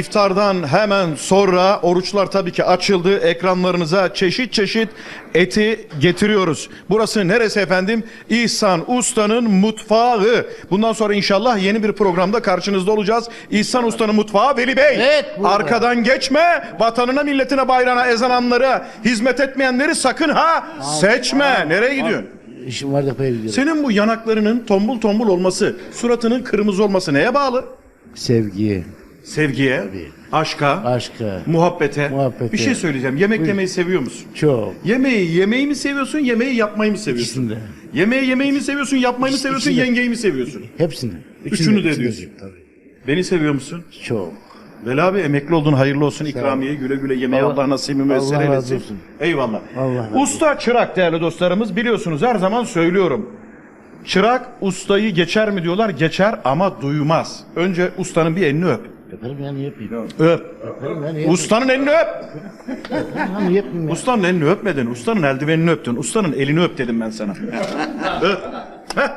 İftardan hemen sonra oruçlar tabii ki açıldı. Ekranlarınıza çeşit çeşit eti getiriyoruz. Burası neresi efendim? İhsan Usta'nın mutfağı. Bundan sonra inşallah yeni bir programda karşınızda olacağız. İhsan Usta'nın mutfağı Veli Bey. Evet, burada. Arkadan geçme. Vatanına, milletine, bayrağına, ezananlara hizmet etmeyenleri sakın ha seçme. Nereye gidiyorsun? İşim var da gidiyorum. Senin bu yanaklarının tombul tombul olması, suratının kırmızı olması neye bağlı? Sevgi, Sevgiye, aşka, aşka, muhabbete. Muhabbete. Bir şey söyleyeceğim. Yemek yemeyi seviyor musun? çok. Yemeği yemeği mi seviyorsun, yemeği yapmayı mı seviyorsun? İkisinde. Yemeği yemeği mi seviyorsun, yapmayı mı seviyorsun, İkisinde. yengeyi mi seviyorsun? Hepsini. Üçünü de ikisini diyorsun. Tabii. Beni seviyor musun? Çok. Veli abi emekli oldun hayırlı olsun ikramiye güle güle yemeği Allah, Allah- nasibini müessir Allah razı eylesin. olsun. Eyvallah. Allah razı Usta çırak değerli dostlarımız biliyorsunuz her zaman söylüyorum. Çırak ustayı geçer mi diyorlar geçer ama duymaz. Önce ustanın bir elini öp. Yaparım yani yapayım. Öp. Yaparım yani yapayım. Ustanın elini öp. Yani yapayım ya. Ustanın elini öpmedin. Ustanın eldivenini öptün. Ustanın elini öp dedim ben sana. öp. Heh.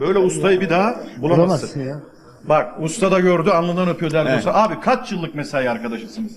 Böyle ustayı bir daha bulamazsın. Bulamazsın ya. Bak usta da gördü alnından öpüyor değerli dostlar. Abi kaç yıllık mesai arkadaşısınız?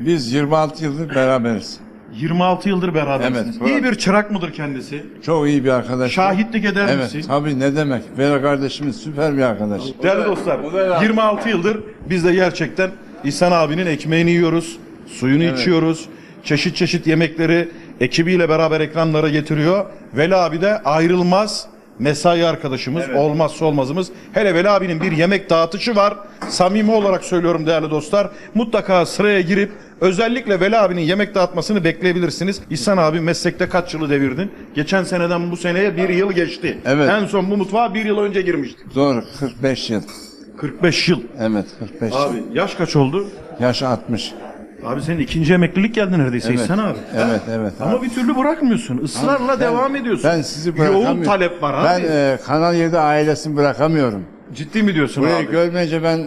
Biz 26 yıldır beraberiz. 26 yıldır berabersiniz. Evet. İyi bir çırak mıdır kendisi? Çok iyi bir arkadaş. Şahitlik eder Evet misin? tabii ne demek. Vera kardeşimiz süper bir arkadaş. Değerli dostlar, o da- 26 yıldır biz de gerçekten İhsan abinin ekmeğini yiyoruz, suyunu içiyoruz. Çeşit çeşit yemekleri ekibiyle beraber ekranlara getiriyor. Veli abi de ayrılmaz mesai arkadaşımız, olmazsa olmazımız. Hele Veli abinin bir yemek dağıtışı var. Samimi olarak söylüyorum değerli dostlar. Mutlaka sıraya girip özellikle Veli abinin yemek dağıtmasını bekleyebilirsiniz. İhsan abi meslekte kaç yılı devirdin? Geçen seneden bu seneye bir yıl geçti. Evet. En son bu mutfağa bir yıl önce girmiştik. Doğru 45 yıl. 45 yıl. Evet 45 yıl. Abi yaş kaç oldu? Yaş 60. Abi senin ikinci emeklilik geldi neredeyse Evet. İhsan abi. Evet evet. Ama bir türlü bırakmıyorsun. Israrla Ben- devam ediyorsun. Ben sizi bırakamıyorum. Yoğun talep var Ben abi. e, Kanal 7 ailesini bırakamıyorum. Ciddi mi diyorsun Burayı abi? görmeyince ben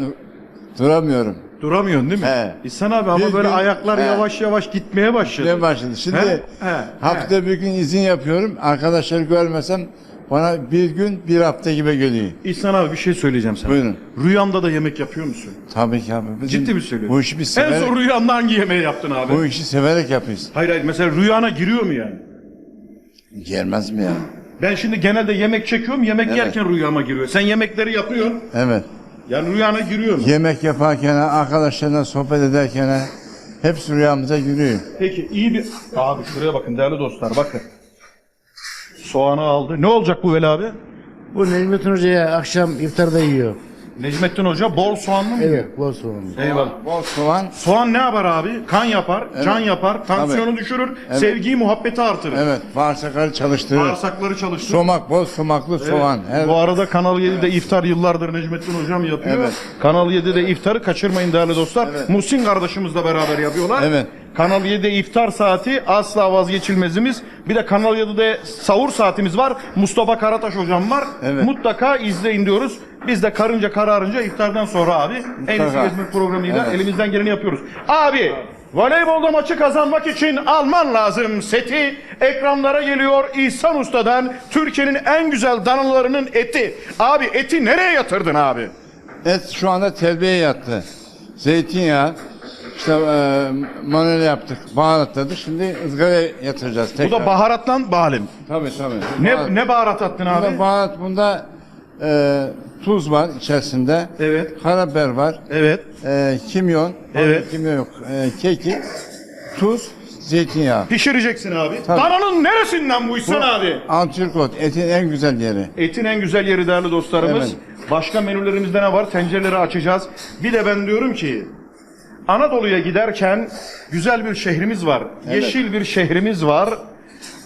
duramıyorum. Duramıyorsun değil mi? He. İhsan abi ama Bir böyle gün- ayaklar He. yavaş yavaş gitmeye başladı. Ne başladı? Şimdi He, he, hafta bir gün izin yapıyorum. Arkadaşları görmesem bana bir gün bir hafta gibi geliyor. İhsan abi bir şey söyleyeceğim sana. Buyurun. Rüyanda da yemek yapıyor musun? Tabii ki abi. Bizim Ciddi mi söylüyorsun? Bu işi biz En severek, son rüyanda hangi yemeği yaptın abi? bu işi severek yapıyoruz. Hayır hayır mesela rüyana giriyor mu yani? Gelmez mi ya? Ben şimdi genelde yemek çekiyorum yemek Evet. yerken rüyama giriyor. Sen yemekleri yapıyorsun. Evet. Yani rüyana giriyor mu? Yemek yaparken, arkadaşlarla sohbet ederken hepsi rüyamıza giriyor. Peki iyi bir... Abi şuraya bakın değerli dostlar bakın. Soğanı aldı. Ne olacak bu Veli abi? Bu Necmettin Hoca'ya akşam iftarda yiyor. Necmettin Hoca bol soğanlı mı? Evet, bol soğanlı. Eyvallah. Bol soğan, Soğan ne yapar abi? Kan yapar, can yapar, tansiyonu düşürür, sevgiyi, muhabbeti artırır. evet bağırsakları çalıştırır. Bağırsakları çalıştırır. Somak, bol somaklı Evet. soğan. Her, Bu arada Kanal 7'de iftar yıllardır Necmettin Hocam yapıyor. Evet. Kanal 7'de iftarı kaçırmayın değerli dostlar. Evet. Muhsin kardeşimizle beraber yapıyorlar. Evet. Kanal 7'de iftar saati asla vazgeçilmezimiz. Bir de Kanal 7'de sahur saatimiz var. Mustafa Karataş hocam var. Evet. Mutlaka izleyin diyoruz. Biz de karınca kararınca iftardan sonra abi en iyisi gezmek programıyla Evet. elimizden geleni yapıyoruz. Abi voleybolda maçı kazanmak için alman lazım seti. Ekranlara geliyor İhsan Usta'dan Türkiye'nin en güzel danalarının eti. Abi eti nereye yatırdın abi? et şu anda terbiyeye yattı. Zeytinyağı, işte e, manuel yaptık, baharatladık. Şimdi ızgaraya yatıracağız Bu tekrar. da baharatlan bahalim. Tabii tabii. Baharat- Ne, ne baharat attın Bunda abi? baharat bunda e, tuz var içerisinde. Evet. Karabiber var. Evet. E, kimyon. Evet. Kimyon yok. E, kekik, tuz, zeytinyağı. Pişireceksin abi. Tabii. Dananın neresinden bu İhsan abi? Antrikot etin en güzel yeri. Etin en güzel yeri değerli dostlarımız. Evet. Başka menülerimizde ne var? Tencereleri açacağız. Bir de ben diyorum ki Anadolu'ya giderken güzel bir şehrimiz var. Yeşil bir şehrimiz var.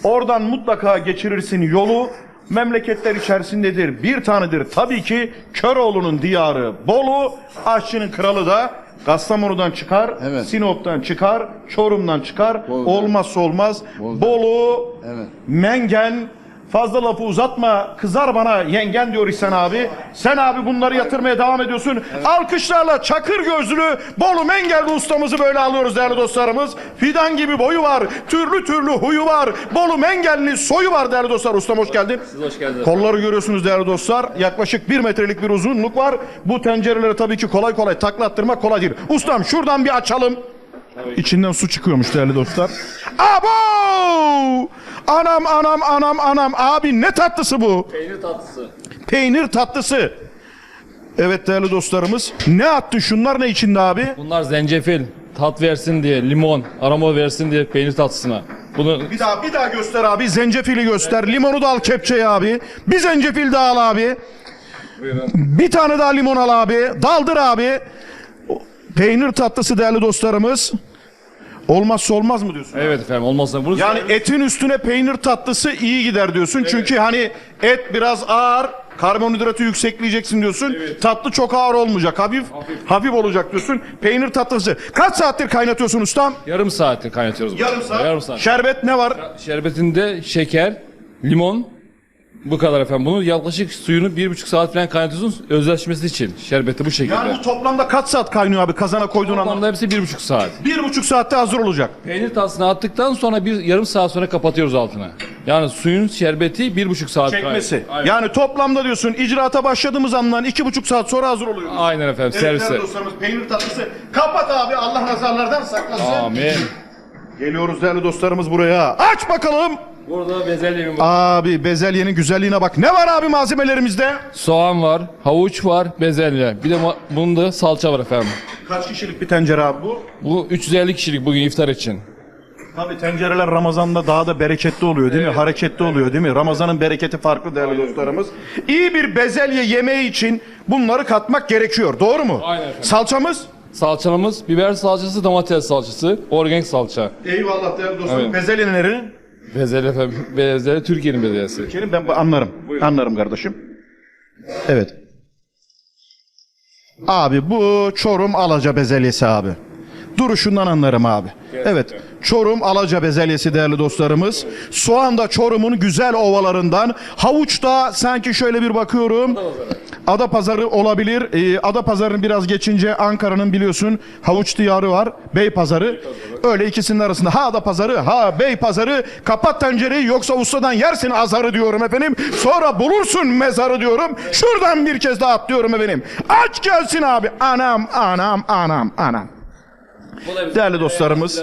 Oradan mutlaka geçirirsin yolu. Memleketler içerisindedir. Bir tanedir tabii ki Köroğlu'nun diyarı Bolu. Aşçının kralı da Kastamonu'dan çıkar, Evet. Sinop'tan çıkar, Çorum'dan çıkar. Bolu'dan. Olmazsa olmaz. Bolu'dan. Bolu, Evet. Mengen, Fazla lafı uzatma. Kızar bana yengen diyor İhsan abi. Sen abi bunları yatırmaya devam ediyorsun. Alkışlarla çakır gözlü Bolu Mengelli ustamızı böyle alıyoruz değerli dostlarımız. Fidan gibi boyu var. Türlü türlü huyu var. Bolu Mengelli soyu var değerli dostlar. Ustam hoş geldin. Siz hoş geldiniz. Kolları görüyorsunuz değerli dostlar. Yaklaşık bir metrelik bir uzunluk var. Bu tencereleri tabii ki kolay kolay taklattırmak kolay değil. Ustam şuradan bir açalım. İçinden su çıkıyormuş değerli dostlar. Abo! Anam anam anam anam. Abi ne tatlısı bu? Peynir tatlısı. Peynir tatlısı. Evet değerli dostlarımız. Ne attı şunlar ne içinde abi? Bunlar zencefil, tat versin diye, limon, aroma versin diye peynir tatlısına. Bunu Bir daha bir daha göster abi. Zencefili göster. Limonu da al kepçeye abi. Bir zencefil daha al abi. Bir tane daha limon al abi. Daldır abi. Peynir tatlısı değerli dostlarımız. Olmazsa olmaz mı diyorsun? evet efendim olmazsa bunu Yani etin üstüne peynir tatlısı iyi gider diyorsun. Çünkü hani et biraz ağır, karbonhidratı yüksekleyeceksin diyorsun. Tatlı çok ağır olmayacak. Hafif, hafif olacak diyorsun. Peynir tatlısı. Kaç saattir kaynatıyorsun ustam? yarım saattir kaynatıyoruz. bunu. Yarım saat. Yarım saat. Şerbet ne var? Şerbetinde şeker, limon, bu kadar efendim. Bunu yaklaşık suyunu bir buçuk saat falan kaynatıyorsunuz özleşmesi için. Şerbeti bu şekilde. Yani bu toplamda kaç saat kaynıyor abi kazana koyduğun anda? Toplamda hepsi bir buçuk saat. Bir buçuk saatte hazır olacak. Peynir tatlısını attıktan sonra bir yarım saat sonra kapatıyoruz altına. Yani suyun şerbeti bir buçuk saat Çekmesi. kaynıyor. Aynen. Yani toplamda diyorsun icraata başladığımız andan iki buçuk saat sonra hazır oluyor. Aynen efendim Evet servise. değerli dostlarımız peynir tatlısı. Kapat abi Allah nazarlardan saklasın. Amin. Geliyoruz değerli dostlarımız buraya. Aç bakalım. Burada bezelyem var. Abi bezelyenin güzelliğine bak. Ne var abi malzemelerimizde? Soğan var, havuç var, bezelye. Bir de bunda salça var efendim. Kaç kişilik bir tencere abi bu? Bu 350 kişilik bugün iftar için. Tabii tencereler Ramazan'da daha da bereketli oluyor değil mi? Hareketli oluyor değil mi? Ramazan'ın bereketi farklı değerli dostlarımız. İyi bir bezelye yemeği için bunları katmak gerekiyor. Doğru mu? Aynen efendim. Salçamız? Salçamız biber salçası, domates salçası, organik salça. Eyvallah değerli dostlarım. Evet. Bezelye nerenin? Bezelye efendim, bezelye Türkiye'nin bezelyesi. Kerim ben bu- anlarım. Anlarım kardeşim. Evet. Abi bu Çorum Alaca bezelyesi abi. Duruşundan anlarım abi. Evet. Çorum Alaca bezelyesi değerli dostlarımız. Soğan da Çorum'un güzel ovalarından. Havuç da sanki şöyle bir bakıyorum. Ada pazarı olabilir. Ee, Ada pazarını biraz geçince Ankara'nın biliyorsun havuç diyarı var. Bey pazarı. Öyle ikisinin arasında ha Ada pazarı ha Bey pazarı. Kapat tencereyi yoksa ustadan yersin azarı diyorum efendim. Sonra bulursun mezarı diyorum. Şuradan bir kez daha atlıyorum efendim. Aç gelsin abi. Anam anam anam anam. Değerli dostlarımız.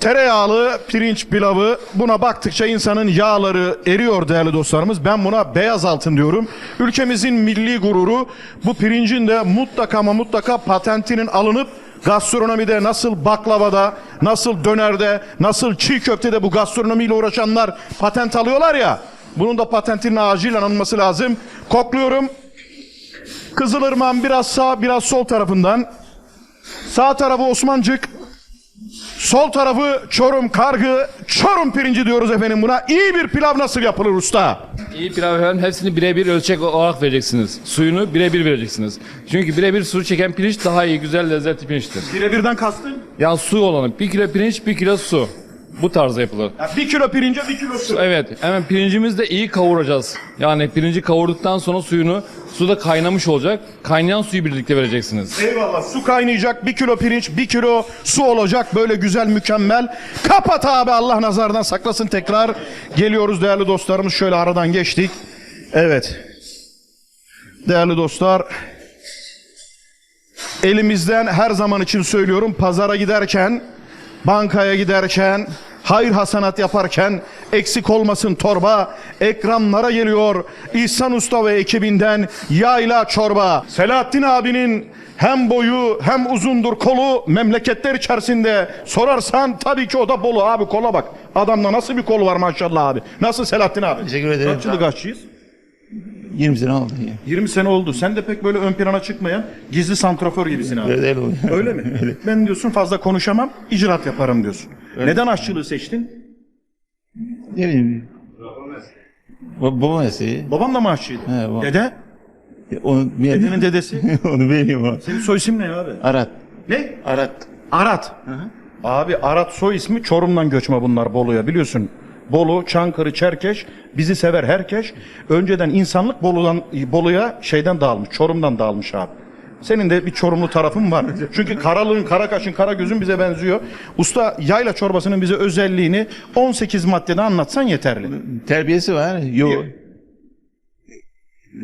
Tereyağlı pirinç pilavı buna baktıkça insanın yağları eriyor değerli dostlarımız. Ben buna beyaz altın diyorum. Ülkemizin milli gururu bu pirincin de mutlaka ama mutlaka patentinin alınıp gastronomide nasıl baklavada, nasıl dönerde, nasıl çiğ köftede bu gastronomiyle uğraşanlar patent alıyorlar ya. Bunun da patentinin acilen alınması lazım. Kokluyorum. Kızılırmağın biraz sağ biraz sol tarafından. Sağ tarafı Osmancık, Sol tarafı Çorum kargı, Çorum pirinci diyoruz efendim buna. İyi bir pilav nasıl yapılır usta? İyi pilav efendim hepsini birebir ölçek olarak vereceksiniz. Suyunu birebir vereceksiniz. Çünkü birebir su çeken pirinç daha iyi, güzel, lezzetli pirinçtir. Birebirden kastın? Yani su olanı. Bir kilo pirinç, bir kilo su. Bu tarzda yapılır. Ya bir kilo pirince bir kilo su. Evet, hemen pirincimizi de iyi kavuracağız. Yani pirinci kavurduktan sonra suyunu suda kaynamış olacak. Kaynayan suyu birlikte vereceksiniz. Eyvallah su kaynayacak bir kilo pirinç bir kilo su olacak böyle güzel mükemmel. Kapat abi Allah nazardan saklasın tekrar. Geliyoruz değerli dostlarımız şöyle aradan geçtik. Evet. Değerli dostlar. Elimizden her zaman için söylüyorum pazara giderken, bankaya giderken, hayır hasanat yaparken eksik olmasın torba. Ekranlara geliyor İhsan Usta ve ekibinden yayla çorba. Selahattin abinin hem boyu hem uzundur kolu memleketler içerisinde sorarsan tabii ki o da Bolu abi kola bak. Adamda nasıl bir kol var maşallah abi. Nasıl Selahattin abi? Teşekkür ederim. Kaç yıllık aşçıyız? 20 sene oldu. 20 sene oldu. Sen de pek böyle ön plana çıkmayan gizli santrafor gibisin abi. Öyle oluyor. Öyle mi? Ben diyorsun fazla konuşamam, icraat yaparım diyorsun. Neden aşçılığı seçtin? Ne bileyim. Baba, baba mesleği. Baban da mı aşçıydı? He, babam. Dede? Onu Dedenin dedesi. Onu bilmiyorum abi. Senin soy isim ne abi? Arat. Ne? Arat. Arat. Abi Arat soy ismi Çorum'dan göçme bunlar Bolu'ya biliyorsun. Bolu, Çankırı, Çerkeş bizi sever herkes. Önceden insanlık Bolu'dan Bolu'ya şeyden dağılmış, Çorum'dan dağılmış abi. Senin de bir Çorumlu tarafın var. Çünkü Karalığın, Karakaş'ın, Karagöz'ün bize benziyor. Usta yayla çorbasının bize özelliğini 18 maddede anlatsan yeterli. Terbiyesi var. Yoğurt.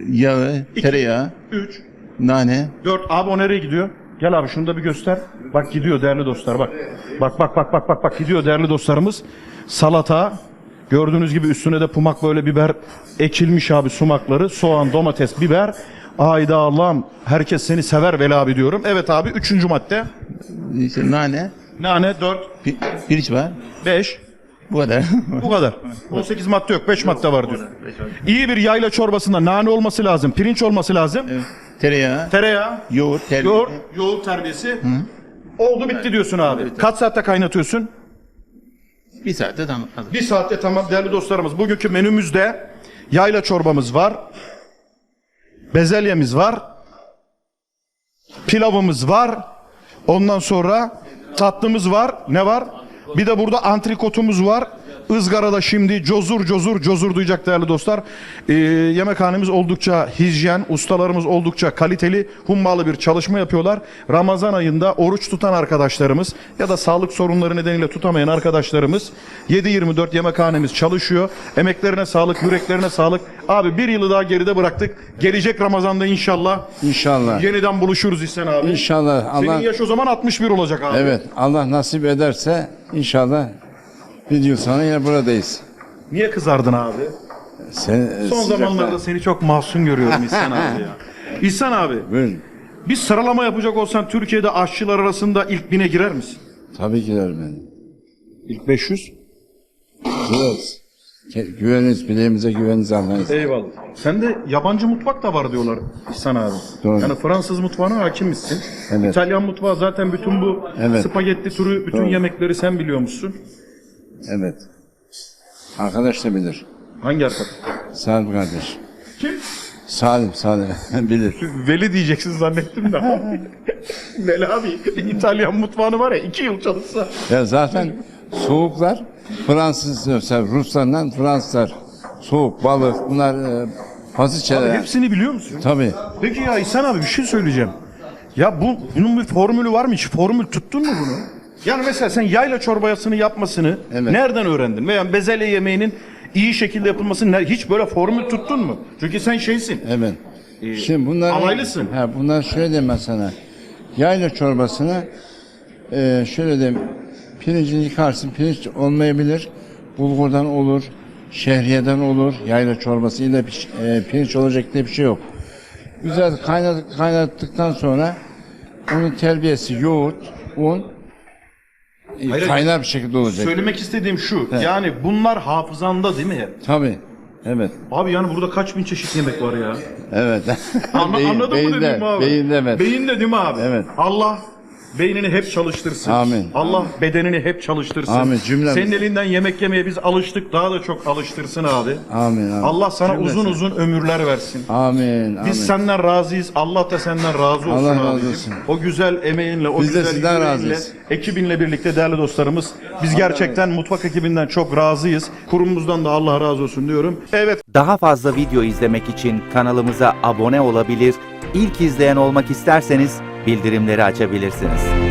Yağı, tereyağı, 3, nane. 4. Abi o nereye gidiyor? Gel abi şunu da bir göster. Bak gidiyor değerli dostlar bak. Bak bak bak bak bak bak gidiyor değerli dostlarımız. Salata. Gördüğünüz gibi üstüne de pumak böyle biber ekilmiş abi sumakları. Soğan, domates, biber. Ayda Allah'ım herkes seni sever Veli abi diyorum. Evet abi üçüncü madde. işte nane. Nane 4, pi- pirinç var. 5. Bu kadar. Bu kadar. 18 madde yok 5 madde var diyor. İyi bir yayla çorbasında nane olması lazım. Pirinç olması lazım. tereyağı, Tereyağı. yoğurt, terbiye. Yoğurt, yoğurt terbiyesi. Oldu bitti diyorsun abi. Kaç saatte kaynatıyorsun? Bir saatte tamam. hazır. Bir saatte tamam değerli dostlarımız. Bugünkü menümüzde yayla çorbamız var. Bezelyemiz var. Pilavımız var. Ondan sonra tatlımız var. Ne var? Bir de burada antrikotumuz var. Izgarada şimdi cozur cozur cozur duyacak değerli dostlar. Ee, yemekhanemiz oldukça hijyen, ustalarımız oldukça kaliteli, hummalı bir çalışma yapıyorlar. Ramazan ayında oruç tutan arkadaşlarımız ya da sağlık sorunları nedeniyle tutamayan arkadaşlarımız 7-24 yemekhanemiz çalışıyor. Emeklerine sağlık, yüreklerine sağlık. Abi bir yılı daha geride bıraktık. Gelecek Ramazan'da inşallah İnşallah. yeniden buluşuruz İhsan abi. İnşallah Senin Allah yaş o zaman 61 olacak abi. evet Allah nasip ederse inşallah bir yıl sonra yine buradayız. Niye kızardın abi? Sen, Son zamanlarda seni çok mahzun görüyorum İhsan abi ya. İhsan abi, Buyurun. bir sıralama yapacak olsan Türkiye'de aşçılar arasında ilk bine girer misin? Tabii ki der ben. İlk 500? Biraz. Ke- Güveniniz, bileğimize güveniniz anlayız. Eyvallah. Sen de yabancı mutfak da var diyorlar İhsan abi. Doğru. Yani Fransız mutfağına hakimmişsin. Evet. İtalyan mutfağı zaten bütün bu Evet. spagetti türü bütün Doğru. yemekleri sen biliyormuşsun. Evet. Arkadaş da bilir. Hangi arkadaş? Salim kardeş. Kim? Salim, Salim bilir. Veli diyeceksin zannettim de. Veli abi İtalyan mutfağını var ya iki yıl çalışsa. Ya zaten soğuklar Fransız, Ruslardan Fransızlar. Soğuk, balık, bunlar e, Abi hepsini biliyor musun? Tabii. Peki ya İhsan abi bir şey söyleyeceğim. Ya bu bunun bir formülü var mı hiç? Formül tuttun mu bunu? Yani mesela sen yayla çorbasını yapmasını Evet. nereden öğrendin? Veya bezelye yemeğinin iyi şekilde yapılmasını ner- hiç böyle formül tuttun mu? Çünkü sen şeysin. Evet. Şimdi bunlar alaylısın. Ha, bunlar şöyle diyeyim ben sana. Yayla çorbasını e, şöyle diyeyim. Pirincini yıkarsın. Pirinç olmayabilir. Bulgurdan olur. Şehriyeden olur. Yayla çorbası ile piş- e, pirinç olacak diye bir şey yok. Güzel kaynat, kaynattıktan sonra onun terbiyesi yoğurt, un Hayır, kaynar bir şekilde olacak. Söylemek istediğim şu. Yani bunlar hafızanda değil mi hep? Tabii. Evet. Abi yani burada kaç bin çeşit yemek var ya. Evet. Anla, Beyin- anladın mı beyinde, dediğimi abi? Beyinde evet. Beyinde değil mi abi? Evet. Allah beynini hep çalıştırsın. Amin. Allah bedenini hep çalıştırsın. Amin, cümlemiz. Senin elinden yemek yemeye biz alıştık. Daha da çok alıştırsın abi. Amin. amin. Allah sana Cümlesi. uzun uzun ömürler versin. Amin. amin. Biz senden razıyız. Allah da senden razı olsun Allah razı olsun. O güzel emeğinle, o Biz de güzel sizden yüreğinle, razıyız. ekibinle birlikte değerli dostlarımız. Biz gerçekten mutfak ekibinden çok razıyız. Kurumumuzdan da Allah razı olsun diyorum. Evet Daha fazla video izlemek için kanalımıza abone olabilir, ilk izleyen olmak isterseniz bildirimleri açabilirsiniz.